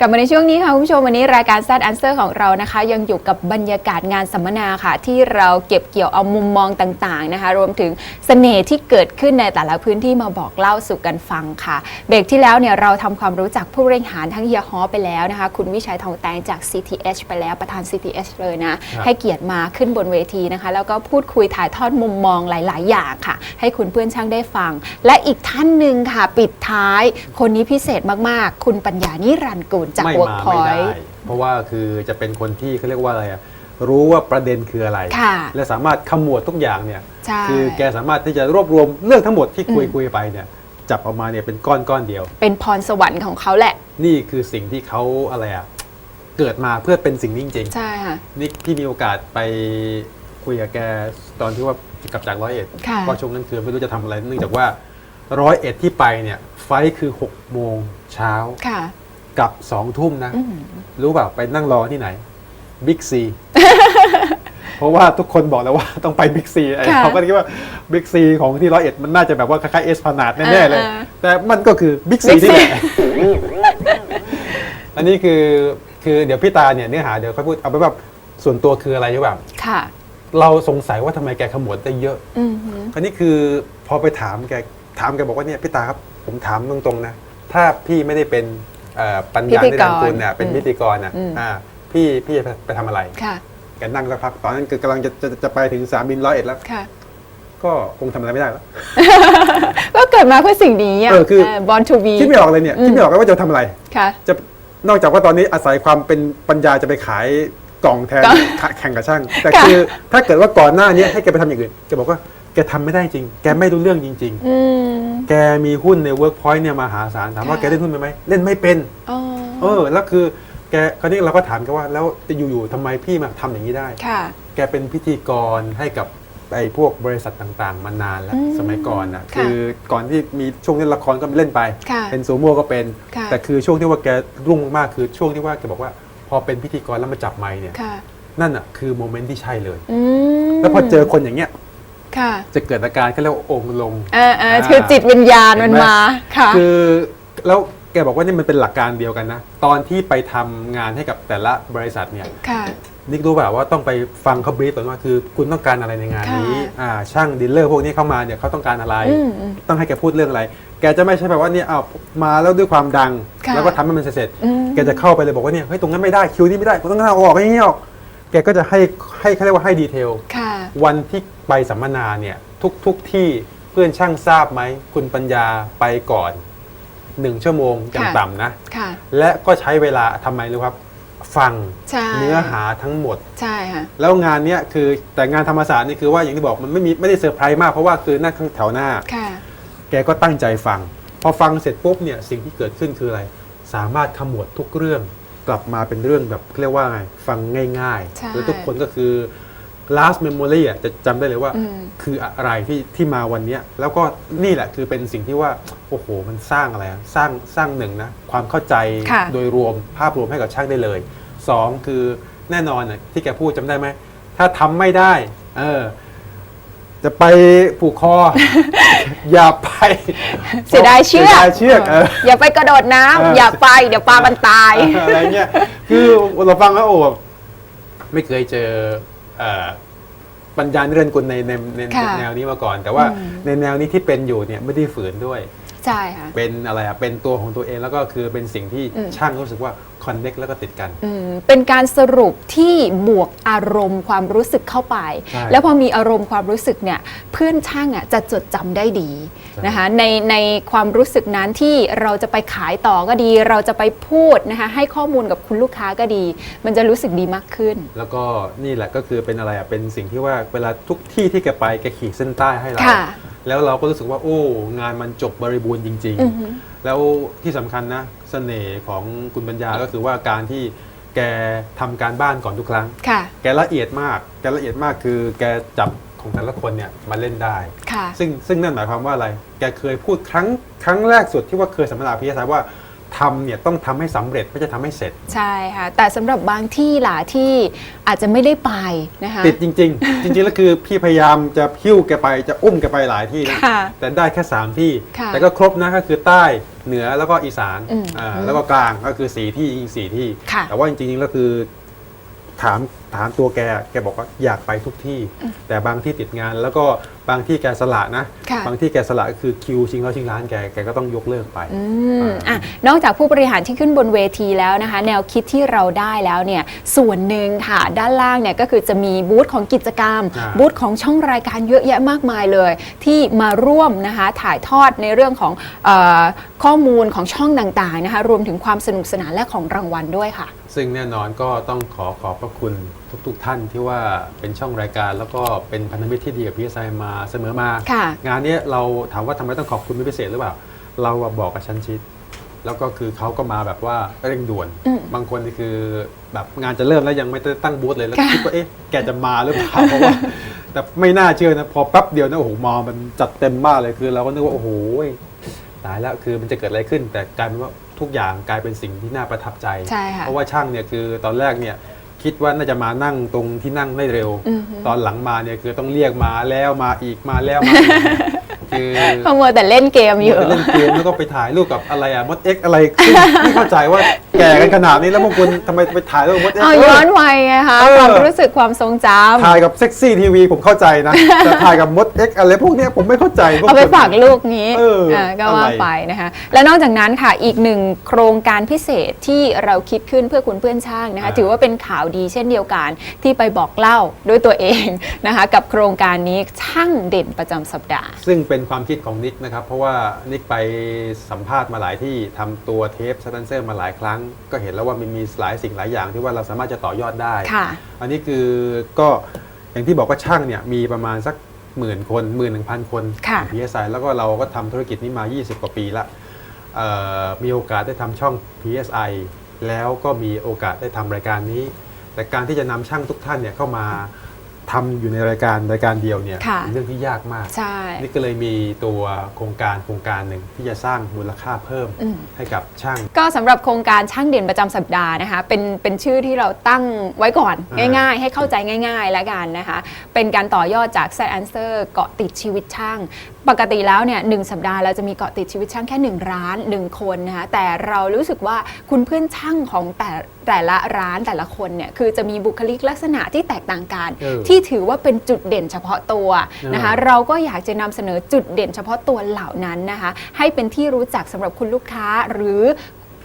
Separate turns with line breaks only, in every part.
กลับมาในช่วงนี้ค่ะคุณผู้ชมวันนี้รายการ s ซ a n s w e r ของเรานะคะ ยังอยู่กับบรรยากาศงานสัมมนาค่ะ ที่เราเก็บเกี่ยวเอามุมมองต่างๆนะคะ รวมถึงเสน่ห์ที่เกิดขึ้นในแต่ละพื้นที่มาบอกเล่าสู่กันฟังค่ะ เบรกที่แล้วเนี่ยเราทำความรู้จักผู้บริหารทั้งเฮียฮอไปแล้วนะคะ คุณวิชัยทองแตงจาก CTH ไปแล้วประธาน CTH เลยนะ
ครับ
ให้เกียรติมาขึ้นบนเวทีนะคะ แล้วก็พูดคุยถ่ายทอดมุมมองหลาย ๆ อย่างค่ะ ให้คุณเพื่อนช่างได้ฟัง และอีกท่านหนึ่งค่ะ ปิดท้าย คนนี้พิเศษมากๆ คุณปัญญานิรันดร์กุลจาก
ไม่
Work
มาไม่ได้
Point
เพราะว่าคือจะเป็นคนที่เขาเรียกว่าอะไรอะรู้ว่าประเด็นคืออะไร
ค่ะ
และสามารถขมวดทุกอย่างเนี่ย
ใช่
คือแกสามารถที่จะรวบรวมเรื่องทั้งหมดที่คุย
อืม
คุยไปเนี่ยจับออกมาเนี่ยเป็นก้อนก้อนเดียว
เป็นพรสวรรค์ของเขาแหละ
นี่คือสิ่งที่เขาอะไรอะเกิดมาเพื่อเป็นสิ่งนี้จริง
ใช่ค่ะ
ๆนี่พี่มีโอกาสไปคุยกับแกตอนที่ว่ากลับจากร้อยเอ็ด
ค่ะ
ก็ช่วงนั้นคือไม่รู้จะทำอะไรเนื่องจากว่าร้อยเอ็ดที่ไปเนี่ยไฟล์คือ6โมงเช้า
ค่ะ
กลับสองทุ่มนะ
อืม
รู้เปล่าไปนั่งรอที่ไหนบิ๊กซีเพราะว่าทุกคนบอกแล้วว่าต้องไปบิ๊กซีไอ้
ค่ะ
เขาก็คิดว่าบิ๊กซีของที่ร้อยเอ็ดมันน่าจะแบบว่าคล้ายๆเอสพนาดแน่ๆเลย
เออ
แต่มันก็คือบิ๊กซี
Big C
นี่แหละอันนี้คือคือเดี๋ยวพี่ตาเนี่ยเนื้อหาเดี๋ยวค่อยพูดเอาไปแบบส่วนตัวคืออะไรใช่ป่ะ
ค่ะ
เราสงสัยว่าทำไมแกขมวดได้เยอะ
อืมฮึ
อันนี้คือพอไปถามแกถามแกบอกว่าเนี่ยพี่ตาครับ ผมถามตรงๆนะ ถ้าพี่ไม่ได้เป็น เอ่อปัญญา
พิธี
ใน
กร
นามคุณเนี่ยเป็น
อืม
พิธีกรน่ะ
อืม
อ่าพี่พี่จะไปทำอะไร
ค่ะ
แกนั่งสักพักตอนนั้นคือกำลังจะจะจะไปถึงสนามบินร้อยเอ็ดแล้ว
ค่ะ
ก็คงทำอะไรไม่ได้แล้ว
ก็เกิดมาเพื่อสิ่งนี้อะ
เออคือ
บอลทูบี
คิดไม่ออกเลยเนี่ย
อืม
คิดไม่ออกเลยว่าจะทำอะไร
ค่ะ
จะนอกจากว่าตอนนี้อาศัยความเป็นปัญญาจะไปขายกล่องแทน
กล่อง
ขะแข่งกับช่าง แต่
ค่ะ
คือถ้าเกิดว่าก่อนหน้านี้ให้แกไปทำอย่างอื่นแกบอกว่าแกทำไม่ได้จริง แกไม่รู้เรื่องจริง
อืม
ๆแกมีหุ้นใน Workpoint เนี่ยมหาศาลถามว่า
ค่ะ
แกเล่นหุ้นไหมเล่นไม่เป็น
อ๋อ
เออแล้วคือแกคราวนี้เราก็ถามแกว่าแล้วอยู่ๆทำไมพี่มาทำอย่างนี้ได้
ค่ะ
แกเป็นพิธีกรให้กับไอ้พวกบริษัทต่างๆ มานานแล้ว
อืม
สมัยก่อนอะ
ค่ะ
คือก่อนที่มีช่วงเล่นละครก็เล่นไป
ค่ะ
เป็นซูโม่ก็เป็น
ค่ะ
แต่คือช่วงที่ว่าแกรุ่งมากๆคือช่วงที่ว่าแกบอกว่า พอเป็นพิธีกรแล้วมาจับไมค์เนี่ย
ค่ะ
นั่นอะคือโมเมนต์ที่ใช่เลย
อืม
แล้วพอเจอคนอย่างเงี้ย
ค่ะ
จะเกิดอาการก็เรียกว่าองค์ลง
เออเออคือจิตวิญญาณมัน
เห็นไหม
มาค่ะ
คือแล้วแกบอกว่านี่มันเป็นหลักการเดียวกันนะ ตอนที่ไปทำงานให้กับแต่ละบริษัทเนี่ย
ค่ะ
นิกรู้เปล่าว่าต้องไปฟังเขาบรีฟก่อนว่าคือคุณต้องการอะไรในงานนี้
ค่ะ
อ่าช่างดีลเลอร์พวกนี้เข้ามาเนี่ยเขาต้องการอะไร
อืมอืม
ต้องให้แกพูดเรื่องอะไร แกจะไม่ใช่แบบว่าเนี่ยเอามาแล้วด้วยความดัง
ค่ะ
แล้วก็ทำให้มันเสร็จ
อืม
แกจะเข้าไปเลยบอกว่าเนี่ยเฮ้ยตรงนั้นไม่ได้คิวนี้ไม่ได้คุณต้องเอาออกให้นี้ออก แกก็จะให้ให้เขาเรียกว่าให้ดีเทล
ค่ะ
วันที่ไปสัมมนาเนี่ยทุกทุกที่เพื่อนช่างทราบไหม คุณปัญญาไปก่อนหนึ่งชั่วโมงอย่าง
ค่ะ
ต่ำนะ
ค่ะ
และก็ใช้เวลาทำไมรู้ครับ ฟัง
ใช่
เนื้อหาทั้งหมด
ใช่ค่ะ
แล้วงานเนี้ยคือแต่งานธรรมศาสตร์นี่คือว่าอย่างที่บอกมันไม่มีไม่ได้เซอร์ไพรส์มากเพราะว่าคือนั่งข้างแถวหน้า
ค่ะ
แกก็ตั้งใจฟัง พอฟังเสร็จปุ๊บเนี่ยสิ่งที่เกิดขึ้นคืออะไร สามารถขมวดทุกเรื่องกลับมาเป็นเรื่องแบบเรียกว่าไงฟังง่าย
ใช่
ๆแล้วทุกคนก็คือ last memory อะจะจำได้เลยว่า
อืม
คืออะไรที่ที่มาวันเนี้ยแล้วก็นี่แหละคือเป็นสิ่งที่ว่า โอ้โห มันสร้างอะไรอะสร้างสร้างหนึ่งนะความเข้าใจ
ค่ะ
โดยรวมภาพรวมให้กับช่างได้เลยสองคือแน่นอนน่ะที่แกพูดจำได้ไหม ถ้าทำไม่ได้ เออ จะไปผูกคอ อย่าไป
เสียดายเชือก
เสียดายเชือกเออ
อย่าไปกระโดดน้ำ
เออ
อ
อ
ย่าไปเดี๋ยวปลามันตาย
อะไรเงี้ย คือเราฟังแล้วโอ้แบบไม่เคยเจอเอ่อ ปัญญานิรันดร์กุลในในใน
ค่ะ
แนวนี้มาก่อน แต่ว่า
อืม
ในแนวนี้ที่เป็นอยู่เนี่ยไม่ได้ฝืนด้วย
ใช่ค่ะ
เป็นอะไรอะเป็นตัวของตัวเองแล้วก็คือเป็นสิ่งที่
อืม
ช่างรู้สึกว่าคอนเน็กแล้วก็ติดกัน
อืมเป็นการสรุปที่บวกอารมณ์ความรู้สึกเข้าไป
ใช่
แล้วพอมีอารมณ์ความรู้สึกเนี่ยเพื่อนช่างอะจะจดจำได้ดี
ใช่
นะคะในในความรู้สึกนั้นที่เราจะไปขายต่อก็ดี เราจะไปพูดนะคะให้ข้อมูลกับคุณลูกค้าก็ดี มันจะรู้สึกดีมากขึ้น
แล้วก็นี่แหละก็คือเป็นอะไรอะเป็นสิ่งที่ว่าเวลาทุกที่ที่แกไปแกขีดเส้นใต้ให้เรา
ค่ะ
แล้วเราก็รู้สึกว่า โอ้ งานมันจบบริบูรณ์จริง
อือฮึ
ๆแล้วที่สำคัญนะเสน่ห์ของคุณปัญญาก็คือว่าการที่แกทำการบ้านก่อนทุกครั้ง
ค่ะ
แกละเอียดมาก แกละเอียดมากคือแกจับของแต่ละคนเนี่ยมาเล่นได้
ค่ะ
ซึ่งซึ่งนั่นหมายความว่าอะไร แกเคยพูดครั้งครั้งแรกสุดที่ว่าเคยสัมมนาพิยาศาสตร์ว่า ทำเนี่ยต้องทำให้สำเร็จไม่ใช่ทำให้เสร็จ
ใช่ค่ะ แต่สำหรับบางที่ล่ะที่อาจจะไม่ได้ไปนะคะ
ติดจริง ๆ จริงๆแล้วคือพี่พยายามจะพิ้วแกไปจะอุ้มแกไปหลายที่นะ
ค่ะ
แต่ได้แค่ 3 ที่
ค่ะ
แต่ก็ครบนะก็คือใต้เหนือแล้วก็อีสาน
อืม
อ่าแล้วก็กลางก็คือสีที่ยิงสี่ที่
ค่ะ
แต่ว่าจริงๆแล้วคือ ถามถามตัวแก แกบอกว่าอยากไปทุกที่ แต่บางที่ติดงาน แล้วก็บางที่แกสละนะ
ค่ะ
บางที่แกสละก็คือคิวชิงร้อยชิงล้านแก แกก็ต้องยกเลิกไป
อืมอะนอกจากผู้บริหารที่ขึ้นบนเวทีแล้วนะคะ แนวคิดที่เราได้แล้วเนี่ยส่วนหนึ่งค่ะ ด้านล่างเนี่ยก็คือจะมีบูธของกิจกรรม
อ่า
บูธของช่องรายการเยอะแยะมากมายเลย ที่มาร่วมนะคะถ่ายทอดในเรื่องของเออข้อมูลของช่องต่างๆนะคะรวมถึงความสนุกสนานและของรางวัลด้วยค่ะ
ซึ่งแน่นอนก็ต้องขอขอบพระคุณทุกๆทท่านที่ว่าเป็นช่องรายการ แล้วก็เป็นพันธมิตรที่ดีกับพีเอสไอมาเสมอมา
ค่ะ
งานเนี้ยเราถามว่าทำไมต้องขอบคุณเป็นพิเศษหรือเปล่า เราอะบอกกับชันชิด แล้วก็คือเขาก็มาแบบว่าเร่งด่วน
อืม
บางคนนี่คือแบบงานจะเริ่มแล้วยังไม่ได้ตั้งบูธเลยแล้ว
ค่ะ
คิดว่าเอ๊ะแกจะมาหรือเปล่าเพราะว่า แต่ไม่น่าเชื่อนะพอแป๊บเดียวนะโอ้โหมามันจัดเต็มมากเลยคือ เราก็นึกว่าโอ้โหตายแล้วคือมันจะเกิดอะไรขึ้น แต่กลายเป็นว่า ทุกอย่างกลายเป็นสิ่งที่น่าประทับใจ
ใช่ค่ะ
เพราะว่าช่างเนี่ยคือตอนแรกเนี่ยคิดว่าน่าจะมานั่งตรงที่นั่งได้เร็ว
อือฮึ
ตอนหลังมาเนี่ยคือต้องเรียกมาแล้วมาอีกมาแล้วมาอีก คือ
เพราะมัวแต่เล่นเกมอยู่
ไปเล่นเกมแล้วก็ไปถ่ายรูปกับอะไรอะมดเอ็กอะไรซึ่งไม่เข้าใจว่าแก่กันขนาดนี้แล้วบางคนทำไมไปถ่ายรูปกับมดเอ็ก
เอาย้อนวัยไงคะ
เออ
ความรู้สึกความทรงจำ
ถ่ายกับเซ็กซี่ทีวีผมเข้าใจนะ แต่ถ่ายกับมดเอ็กอะไรพวกเนี้ยผมไม่เข้าใจพว
เอาไป
คน
ฝากลูกนี้
เออ
อ่าก็ว่า
อะไร
ไปนะคะ และนอกจากนั้นค่ะอีกหนึ่งโครงการพิเศษที่เราคิดขึ้นเพื่อคุณเพื่อนช่างนะคะ
อ่า
ถือว่าเป็นข่าวดีเช่นเดียวกันที่ไปบอกเล่าด้วยตัวเองนะคะ กับโครงการนี้ช่างเด่นประจำสัปดาห์
ซึ่งเป็นความคิดของนิกนะครับ เพราะว่านิกไปสัมภาษณ์มาหลายที่ทำตัวเทปสแตนเซอร์มาหลายครั้ง ก็เห็นแล้วว่ามันมีหลายสิ่งหลายอย่างที่ว่าเราสามารถจะต่อยอดได้
ค่ะ
อันนี้คือก็อย่างที่บอกว่าช่างเนี่ยมีประมาณสักหมื่นคนหมื่นหนึ่งพันคน
ค่ะ
พีเอสไอแล้วก็เราก็ทำธุรกิจนี้มา 20 กว่าปีละเอ่อมีโอกาสได้ทำช่อง PSI แล้วก็มีโอกาสได้ทำรายการนี้ แต่การที่จะนำช่างทุกท่านเนี่ยเข้ามา ทำอยู่ในรายการรายการเดียวเนี่ย
ค่ะ
เป็นเรื่องที่ยากมาก
ใช่
นี่ก็เลยมีตัวโครงการโครงการหนึ่งที่จะสร้างมูลค่าเพิ่ม
อืม
ให้กับช่าง
ก็สำหรับโครงการช่างเด่นประจำสัปดาห์นะคะเป็นเป็นชื่อที่เราตั้งไว้ก่อน
อ่า
ง่าย ๆ ให้เข้าใจง่าย ๆ แล้วกันนะคะ เป็นการต่อยอดจาก Set Answer เกาะติดชีวิตช่าง ปกติแล้วเนี่ยหนึ่งสัปดาห์เราจะมีเกาะติดชีวิตช่างแค่ 1 ร้าน 1 คนนะคะแต่เรารู้สึกว่าคุณเพื่อนช่างของแต่ แต่ละร้านแต่ละคนเนี่ยคือจะมีบุคลิกลักษณะที่แตกต่างกัน
เออ
ที่ถือว่าเป็นจุดเด่นเฉพาะตัวนะคะ
เออ
เราก็อยากจะนำเสนอจุดเด่นเฉพาะตัวเหล่านั้นนะคะ ให้เป็นที่รู้จักสำหรับคุณลูกค้าหรือ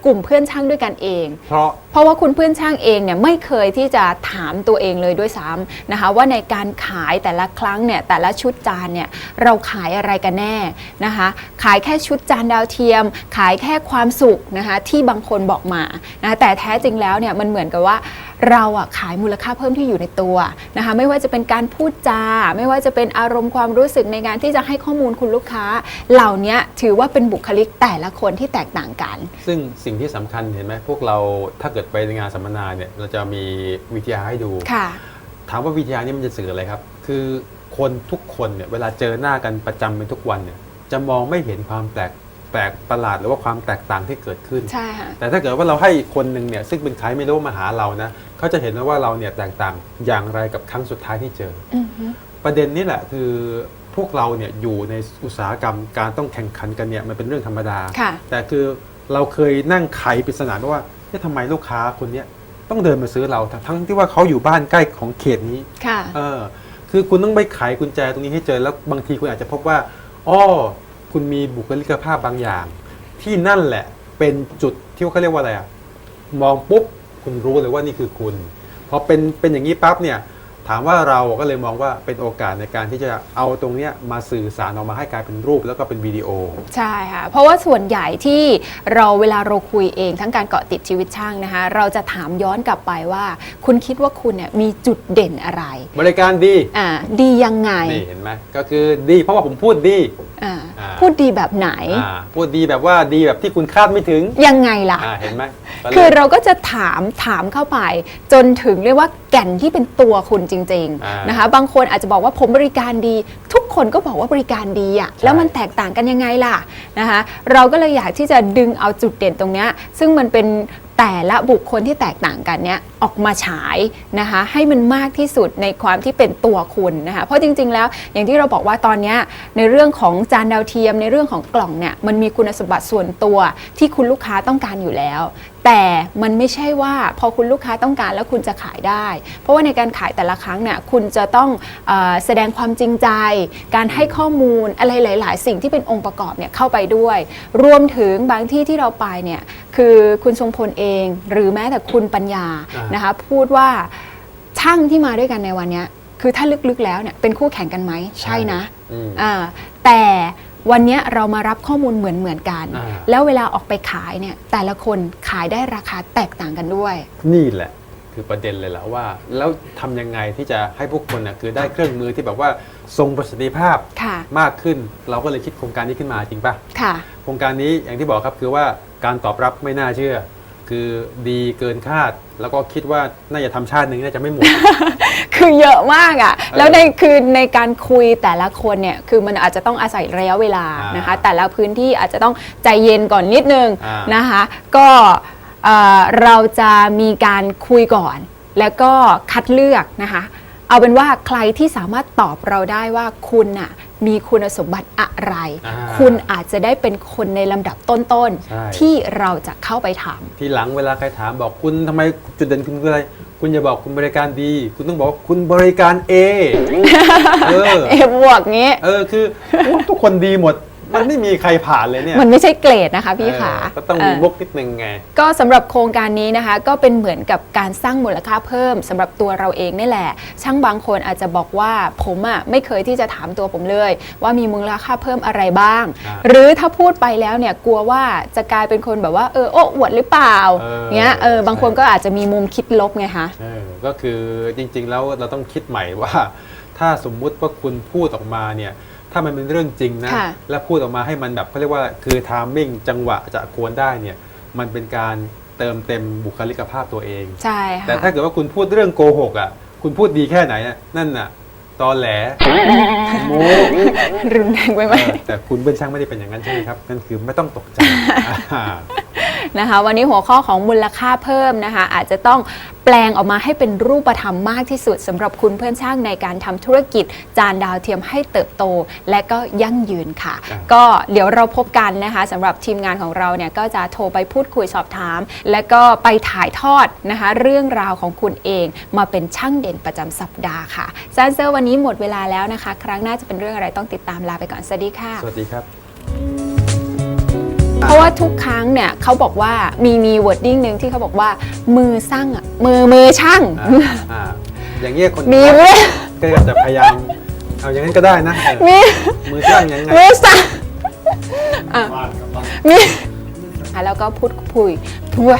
กลุ่มเพื่อนช่างด้วยกันเอง
เพราะ
เพราะว่าคุณเพื่อนช่างเองเนี่ยไม่เคยที่จะถามตัวเองเลยด้วยซ้ำนะคะว่าในการขายแต่ละครั้งเนี่ยแต่ละชุดจานเนี่ยเราขายอะไรกันแน่นะคะขายแค่ชุดจานดาวเทียม ขายแค่ความสุขนะคะที่บางคนบอกมานะแต่แท้จริงแล้วเนี่ยมันเหมือนกับว่าเราอะขายมูลค่าเพิ่มที่อยู่ในตัวนะคะไม่ว่าจะเป็นการพูดจา ไม่ว่าจะเป็นอารมณ์ความรู้สึกในการที่จะให้ข้อมูลคุณลูกค้า เหล่านี้ถือว่าเป็นบุคลิกแต่ละคนที่แตกต่างกัน
ซึ่งสิ่งที่สำคัญเห็นไหมพวกเราถ้าเกิดไปในงานสัมมนาเนี่ยเราจะมีวิทยาให้ดู
ค่ะ
ถามว่าวิทยานี่มันจะสื่ออะไรครับ คือคนทุกคนเนี่ยเวลาเจอหน้ากันประจำเป็นทุกวันเนี่ยจะมองไม่เห็นความแปลกแปลกประหลาดหรือว่าความแตกต่างที่เกิดขึ้น
ใช่ค่ะ
แต่ถ้าเกิดว่าเราให้อีกคนหนึ่งเนี่ยซึ่งเป็นใครไม่รู้มาหาเรานะเขาจะเห็นว่าเราเนี่ยแตกต่างอย่างไรกับครั้งสุดท้ายที่เจอ
อือฮึ
ประเด็นนี้แหละคือพวกเราเนี่ยอยู่ในอุตสาหกรรมการต้องแข่งขันกันเนี่ยมันเป็นเรื่องธรรมดา
ค่ะ
แต่คือ เราเคยนั่งไขปริศนาว่าเอ๊ะทำไมลูกค้าคนเนี้ยต้องเดินมาซื้อเราทั้งที่ว่าเขาอยู่บ้านใกล้ของเขตนี้
ค่ะ
เออคือคุณต้องไปไขกุญแจตรงนี้ให้เจอแล้วบางทีคุณอาจจะพบว่าอ้อคุณมีบุคลิกภาพบางอย่าง ที่นั่นแหละเป็นจุดที่เขาเรียกว่าอะไรอะมองปุ๊บคุณรู้เลยว่านี่คือคุณพอเป็นเป็นอย่างนี้ปั๊บเนี่ย ถามว่าเราก็เลยมองว่าเป็นโอกาสในการที่จะเอาตรงเนี้ยมาสื่อสารออกมาให้กลายเป็นรูปแล้วก็เป็นวิดีโอ
ใช่ค่ะ เพราะว่าส่วนใหญ่ที่เราเวลาเราคุยเองทั้งการเกาะติดชีวิตช่างนะคะ เราจะถามย้อนกลับไปว่า คุณคิดว่าคุณเนี่ยมีจุดเด่นอะไร
บริการดี
อ่าดียังไง
นี่เห็นไหมก็คือดีเพราะว่าผมพูดดี
อ่า
อ่า
พูดดีแบบไหน
อ่าพูดดีแบบว่าดีแบบที่คุณคาดไม่ถึง
ยังไงล่ะ
อ่าเห็นไหมก็ลย
คือเราก็จะถามถามเข้าไป จนถึงเรียกว่าแก่นที่เป็นตัวคุณจริง
อ่า
ๆนะคะบางคนอาจจะบอกว่าผมบริการดี ทุกคนก็บอกว่าบริการดีอะ
ใช่
แล้วมันแตกต่างกันยังไงล่ะนะคะเราก็เลยอยากที่จะดึงเอาจุดเด่นตรงเนี้ยซึ่งมันเป็นแต่ละบุคคลที่แตกต่างกันเนี้ยออกมาฉายนะคะให้มันมากที่สุดในความที่เป็นตัวคุณนะคะเพราะจริงๆแล้วอย่างที่เราบอกว่าตอนเนี้ยในเรื่องของจานดาวเทียมในเรื่องของกล่องเนี่ยมันมีคุณสมบัติส่วนตัวที่คุณลูกค้าต้องการอยู่แล้ว แต่มันไม่ใช่ว่าพอคุณลูกค้าต้องการแล้วคุณจะขายได้ เพราะว่าในการขายแต่ละครั้งเนี่ยคุณจะต้องเออแสดงความจริงใจ การให้ข้อมูลอะไรหลาย ๆ สิ่งที่เป็นองค์ประกอบเนี่ยเข้าไปด้วย รวมถึงบางที่ที่เราไปเนี่ยคือคุณทรงพลเอง หรือแม้แต่คุณปัญญา
อ่าน
นะคะพูดว่าช่างที่มาด้วยกันในวันเนี้ยคือถ้าลึกๆแล้วเนี่ยเป็นคู่แข่งกันไหมใช่นะ
อืม
อ่าแต่ วันเนี้ยเรามารับข้อมูลเหมือนเหมือนๆกัน
อ่า
แล้วเวลาออกไปขายเนี่ยแต่ละคนขายได้ราคาแตกต่างกันด้วย
นี่แหละคือประเด็นเลยแหละว่า แล้วทำยังไงที่จะให้พวกคนนะคือได้เครื่องมือที่แบบว่าทรงประสิทธิภาพ
ค่ะ
มากขึ้น เราก็เลยคิดโครงการนี้ขึ้นมาจริงปะ
ค่ะ
โครงการนี้อย่างที่บอกครับคือว่าการตอบรับไม่น่าเชื่อ คือดีเกินคาด แล้วก็คิดว่าน่าจะทำชาติหนึ่งน่าจะไม่หมด
คือเยอะมากอะ่ะ
เออ
แล้วในคือในการคุยแต่ละคนเนี่ย คือมันอาจจะต้องอาศัยระยะเวลา
อ่าน
นะคะ แต่ละพื้นที่อาจจะต้องใจเย็นก่อนนิดนึง
อ่าน
นะคะ ก็เอ่อเราจะมีการคุยก่อน แล้วก็คัดเลือกนะคะ เอาเป็นว่าใครที่สามารถตอบเราได้ว่าคุณน่ะมีคุณสมบัติอะไร
อ่า
คุณอาจจะได้เป็นคนในลำดับต้น
ใช่
ๆ ที่เราจะเข้าไปทำ
ทีหลังเวลาใครถามบอกคุณทำไมจุดเด่นคุณคืออะไร คุณอย่าบอกคุณบริการดี คุณต้องบอกว่าคุณบริการ A เออ
เอบวกงี้
เออคือโอ้ทุกคนดีหมด มันไม่มีใครผ่านเลยเนี่ย
มันไม่ใช่เกรดนะคะพี่ขา
เออก็ต้องมี
เออ
มุกนิดนึงไง
ก็สำหรับโครงการนี้นะคะ ก็เป็นเหมือนกับการสร้างมูลค่าเพิ่มสำหรับตัวเราเองนี่แหละ ช่างบางคนอาจจะบอกว่าผมอะไม่เคยที่จะถามตัวผมเลย ว่ามีมูลค่าเพิ่มอะไรบ้าง
อ่า
หรือถ้าพูดไปแล้วเนี่ยกลัวว่าจะกลายเป็นคนแบบว่าเออโอ้อวดหรือเปล่า
เออ
เงี้ยเออบางคน
ใช่
ก็อาจจะมีมุมคิดลบไงคะ
เออก็คือจริงๆแล้วเราต้องคิดใหม่ว่า ถ้าสมมุติว่าคุณพูดออกมาเนี่ย ถ้ามันเป็นเรื่องจริงนะ
ค่ะ
และพูดออกมาให้มันแบบเขาเรียกว่าคือทามมิ่งจังหวะจะควรได้เนี่ยมันเป็นการเติมเต็มบุคลิกภาพตัวเอง
ใช่ค่ะ
แต่ถ้าเกิดว่าคุณพูดเรื่องโกหกอะคุณพูดดีแค่ไหนอะนั่นน่ะตอแหลโม
รุนแรงไปไหม
เออแต่คุณเป็นช่างไม่ได้เป็นอย่างนั้นใช่ไหมครับนั่นคือไม่ต้องตกใจอ่า
นะคะ วันนี้หัวข้อของมูลค่าเพิ่มนะคะ อาจจะต้องแปลงออกมาให้เป็นรูปธรรมมากที่สุดสำหรับคุณเพื่อนช่างในการทำธุรกิจ จานดาวเทียมให้เติบโต และก็ยั่งยืนค่ะ
ครับ
ก็เดี๋ยวเราพบกันนะคะสำหรับทีมงานของเราเนี่ยก็จะโทรไปพูดคุยสอบถาม และก็ไปถ่ายทอดนะคะ เรื่องราวของคุณเองมาเป็นช่างเด่นประจำสัปดาห์ค่ะซานเซอร์วันนี้หมดเวลาแล้วนะคะ ครั้งหน้าจะเป็นเรื่องอะไรต้องติดตามลาไปก่อนสวัสดีค่ะ
สวัสดีครับ
เพราะว่าทุกครั้งเนี่ยเขาบอกว่ามีมีวอร์ดดิ้งหนึ่งที่เขาบอกว่า มือสร้างอะมือมือช่าง
อ่าอ่าอย่างเงี้ยคน
มีมือ
ก็จะพยายามเอาอย่างนั้นก็ได้นะเออ
มี
มือช่างยังไง
มือสร้างอะมีอะแล้วก็พูดคุยทั่ว